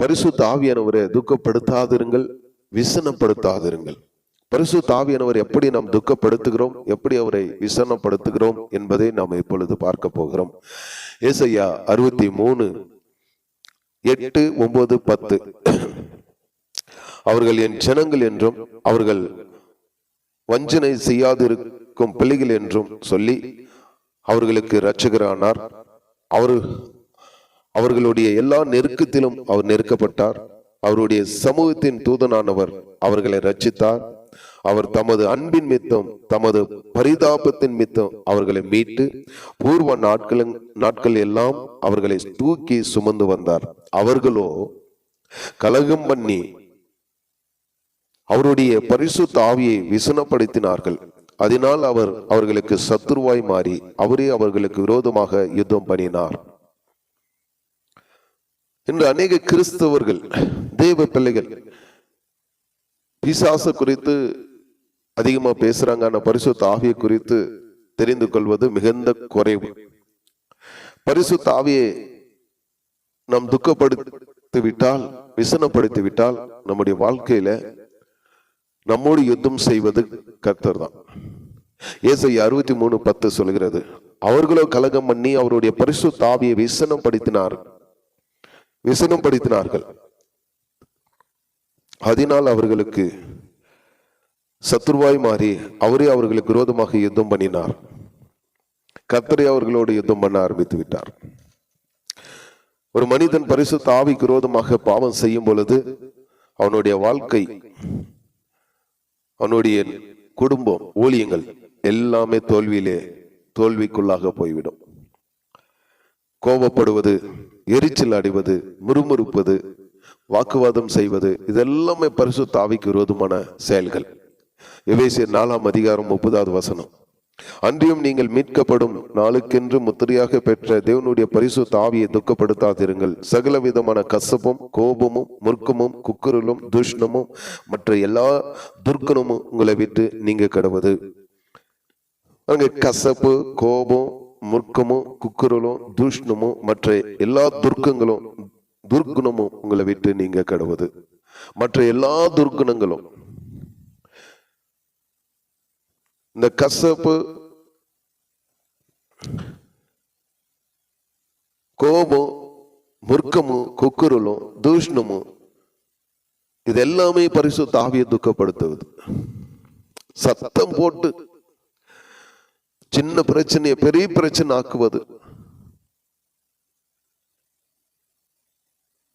பரிசுத்த ஆவியானவரை துக்கப்படுத்தாதிருங்கள் விசனப்படுத்தாதிருங்கள். பரிசு தாவியானவர் எப்படி நாம் துக்கப்படுத்துகிறோம் எப்படி அவரை விசனப்படுத்துகிறோம் என்பதை நாம் இப்பொழுது பார்க்க போகிறோம். ஏசையா அறுபத்தி மூணு எட்டு ஒன்பது பத்து. அவர்கள் என் ஜனங்கள் என்றும் அவர்கள் வஞ்சனை செய்யாதிருக்கும் பிள்ளைகள் என்றும் சொல்லி அவர்களுக்கு இரட்சகரானார். அவர் அவர்களுடைய எல்லா நெருக்கத்திலும் அவர் நெருக்கப்பட்டார். அவருடைய சமூகத்தின் தூதனானவர் அவர்களை ரச்சித்தார் அவர் தமது அன்பின் மித்தம் தமது பரிதாபத்தின் மித்தம் அவர்களை மீட்டு பூர்வ நாட்கள் நாட்கள் எல்லாம் அவர்களை தூக்கி சுமந்து வந்தார். அவர்களோ கலகம் பண்ணி அவருடைய பரிசு தாவியை விசனப்படுத்தினார்கள். அதனால் அவர் அவர்களுக்கு சத்துருவாய் மாறி அவரே அவர்களுக்கு விரோதமாக யுத்தம் பண்ணினார். இன்று அநேக கிறிஸ்தவர்கள் தேவ பிள்ளைகள் பிசாச குறித்து அதிகமா பேசுறாங்க. ஆனால் பரிசுத்த ஆவியை குறித்து தெரிந்து கொள்வது மிகுந்த குறைவு. பரிசுத்த ஆவியை நாம் துக்கப்படுத்தி விட்டால் விசனப்படுத்தி விட்டால் நம்முடைய வாழ்க்கையில நம்மோடு யுத்தம் செய்வது கர்த்தர் தான் ஏசை அறுபத்தி மூணு பத்து சொல்கிறது அவர்களோ கலகம் பண்ணி அவருடைய பரிசு பரிசுத்த விசனப்படுத்தினார் விசனம் படுத்தினார்கள். அதனால் அவர்களுக்கு சத்துருவாய் மாறி அவரே அவர்களுக்கு விரோதமாக யுத்தம் பண்ணினார். கத்தரை அவர்களோடு யுத்தம் பண்ண ஆரம்பித்து விட்டார். ஒரு மனிதன் பரிசுத்த ஆவிக்கு விரோதமாக பாவம் செய்யும் பொழுது அவனுடைய வாழ்க்கை அவனுடைய குடும்பம் ஊழியங்கள் எல்லாமே தோல்வியிலே தோல்விக்குள்ளாக போய்விடும். கோபப்படுவது எரிச்சல் அடைவது முறுமுறுப்பது வாக்குவாதம் செய்வது இதெல்லாமே பரிசு தாவிக்கு விரோதமான செயல்கள். எவேசியர் நாலாம் அதிகாரம் முப்பதாவது வசனம். அன்றியும் நீங்கள் மீட்கப்படும் நாளுக்கென்று முத்திரையாக பெற்ற தேவனுடைய பரிசு தாவியை துக்கப்படுத்தாதிருங்கள். சகல விதமான கசப்பும் கோபமும் முறுக்கமும் குக்குரலும் துஷ்ணமும் மற்ற எல்லா துர்க்கணமும் உங்களை விட்டு நீங்க கடவுது. அங்கே கசப்பு கோபம் முர்க்கமும் குக்குரலும் தூஷ்ணமும் மற்ற எல்லா துர்க்கங்களும் துர்க்குணமும் உங்களை விட்டு நீங்க கடவுது. மற்ற எல்லா துர்க்குணங்களும். இந்த கசப்பு கோபம் முர்க்கமும் குக்குரலும் தூஷ்ணமும் இது எல்லாமே பரிசு தாவிய துக்கப்படுத்துவது. சத்தம் போட்டு சின்ன பிரச்சனையை பெரிய பிரச்சனை ஆக்குவது.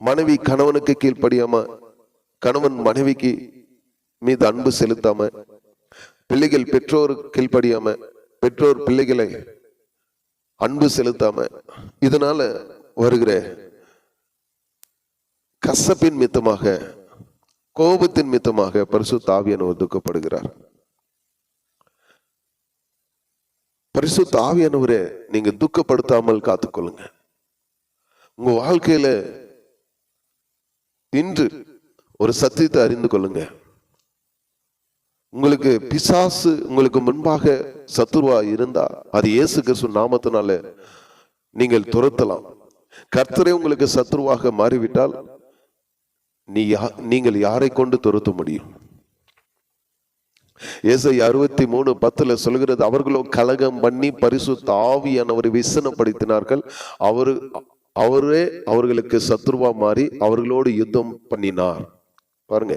மனைவி கணவனுக்கு கீழ்ப்படியாம கணவன் மனைவிக்கு மீது அன்பு செலுத்தாம பிள்ளைகள் பெற்றோருக்கு கீழ்ப்படியாம பெற்றோர் பிள்ளைகளை அன்பு செலுத்தாம இதனால வருகிற கசப்பின் மித்தமாக கோபத்தின் மித்தமாக பரிசு தாவியன் ஒரு துக்கப்படுகிறார். பரிசுத்த ஆவியானவரே நீங்க துக்கப்படுத்தாமல் காத்துக்கொள்ளுங்க. உங்க வாழ்க்கையில இன்று ஒரு சத்தியத்தை அறிந்து கொள்ளுங்க. உங்களுக்கு பிசாசு உங்களுக்கு முன்பாக சத்துருவா இருந்தா அது இயேசு கிறிஸ்து நாமத்தினால நீங்கள் துரத்தலாம். கர்த்தரே உங்களுக்கு சத்துருவாக மாறிவிட்டால் நீ யா- நீங்கள் யாரை கொண்டு துரத்த முடியும்? ஏசை அறுபத்தி மூணு பத்துல சொல்கிறது அவர்களோ கலகம் பண்ணி பரிசு தாவியானவரை விசனப்படுத்தினார்கள். அவரு அவரே அவர்களுக்கு சத்ருவா மாறி அவர்களோடு யுத்தம் பண்ணினார். பாருங்க.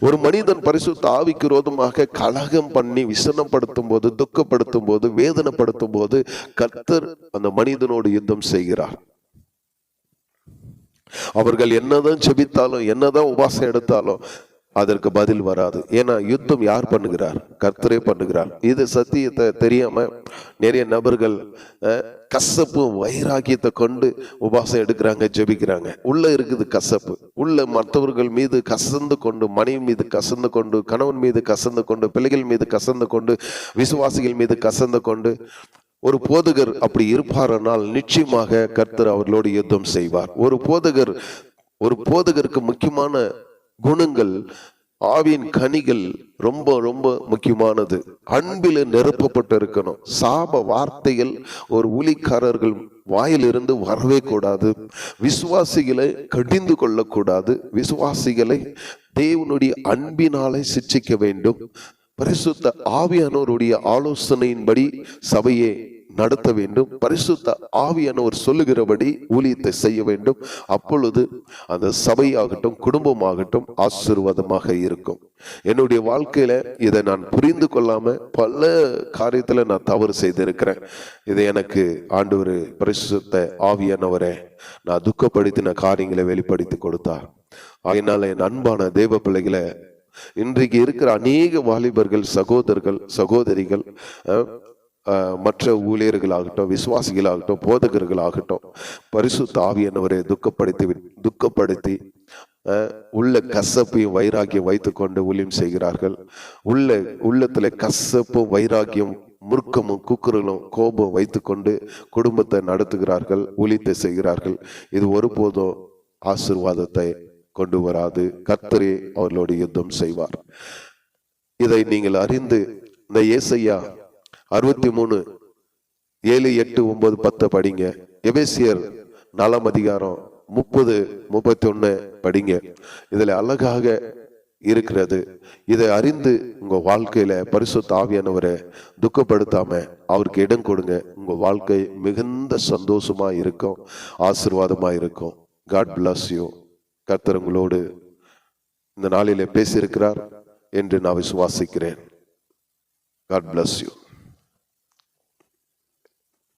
ஒரு மனிதன் பரிசு தாவிக்கு ரோதமாக கலகம் பண்ணி விசனப்படுத்தும் போது துக்கப்படுத்தும் போது வேதனைப்படுத்தும் போது கர்த்தர் அந்த மனிதனோடு யுத்தம் செய்கிறார். அவர்கள் என்னதான் செபித்தாலும் என்னதான் உபாசம் எடுத்தாலும் அதற்கு பதில் வராது. ஏன்னா யுத்தம் யார் பண்ணுகிறார்? கர்த்தரே பண்ணுகிறார். இது சத்தியத்தை தெரியாம நிறைய நபர்கள் கசப்பு வைராக்கியத்தை கொண்டு உபாசம் எடுக்கிறாங்க ஜெபிக்கிறாங்க. உள்ள இருக்குது கசப்பு. உள்ள மற்றவர்கள் மீது கசந்து கொண்டு மனைவி மீது கசந்து கொண்டு கணவன் மீது கசந்து கொண்டு பிள்ளைகள் மீது கசந்து கொண்டு விசுவாசிகள் மீது கசந்து கொண்டு ஒரு போதகர் அப்படி இருப்பாரானால் நிச்சயமாக கர்த்தர் அவர்களோடு யுத்தம் செய்வார். ஒரு போதகர் ஒரு போதகருக்கு முக்கியமான குணங்கள் ஆவியின் கனிகள் ரொம்ப ரொம்ப முக்கியமானது. அன்பில் நிரப்பப்பட்டு இருக்கணும். சாப வார்த்தைகள் ஒரு ஊழிக்காரர்கள் வாயிலிருந்து வரவே கூடாது. விசுவாசிகளை கடிந்து கொள்ளக்கூடாது. விசுவாசிகளை தேவனுடைய அன்பினாலே சிச்சிக்க வேண்டும். பரிசுத்த ஆவியானோருடைய ஆலோசனையின்படி சபையை நடத்த வேண்டும். பரிசுத்த ஆவியானவர் சொல்லுகிறபடி ஊழியத்தை செய்ய வேண்டும். அப்பொழுது அந்த சபையாகட்டும் குடும்பமாகட்டும் ஆசீர்வாதமாக இருக்கும். என்னுடைய வாழ்க்கையில இதை நான் புரிந்து கொள்ளாம பல காரியத்துல நான் தவறு செய்திருக்கிறேன். இதை எனக்கு ஆண்டவர் பரிசுத்த ஆவியானவரை நான் துக்கப்படுத்தின காரியங்களை வெளிப்படுத்தி கொடுத்தார். அதனால என் அன்பான தேவ பிள்ளைகளை இன்றைக்கு இருக்கிற அநேக வாலிபர்கள் சகோதரர்கள் சகோதரிகள் மற்ற ஊழியர்களாகட்டும் விசுவாசிகளாகட்டும் போதகர்களாகட்டும் பரிசு தாவியனவரை துக்கப்படுத்தி துக்கப்படுத்தி உள்ள கசப்பையும் வைராக்கியம் வைத்துக்கொண்டு ஊழியம் செய்கிறார்கள். உள்ள உள்ளத்துல கசப்பும் வைராக்கியம் முறுக்கமும் குக்குறலும் கோபம் வைத்துக்கொண்டு குடும்பத்தை நடத்துகிறார்கள் ஊழியத்தை செய்கிறார்கள். இது ஒருபோதும் ஆசீர்வாதத்தை கொண்டு வராது. கர்த்தரே அவர்களோடு யுத்தம் செய்வார். இதை நீங்கள் அறிந்து இந்த ஏசையா அறுபத்தி மூணு ஏழு எட்டு ஒன்பது பத்து படிங்க. எபேசியர் நாலாம் அதிகாரம் முப்பது முப்பத்தி ஒன்று படிங்க. இதில் அழகாக இருக்கிறது. இதை அறிந்து உங்க வாழ்க்கையில பரிசு தாவியானவரை துக்கப்படுத்தாம அவருக்கு இடம் கொடுங்க. உங்க வாழ்க்கை மிகுந்த சந்தோஷமா இருக்கும் ஆசிர்வாதமாக இருக்கும். காட் பிளாஸ் யூ கர்த்தரங்களோடு இந்த நாளில் பேசியிருக்கிறார் என்று நான் விசுவாசிக்கிறேன். God bless you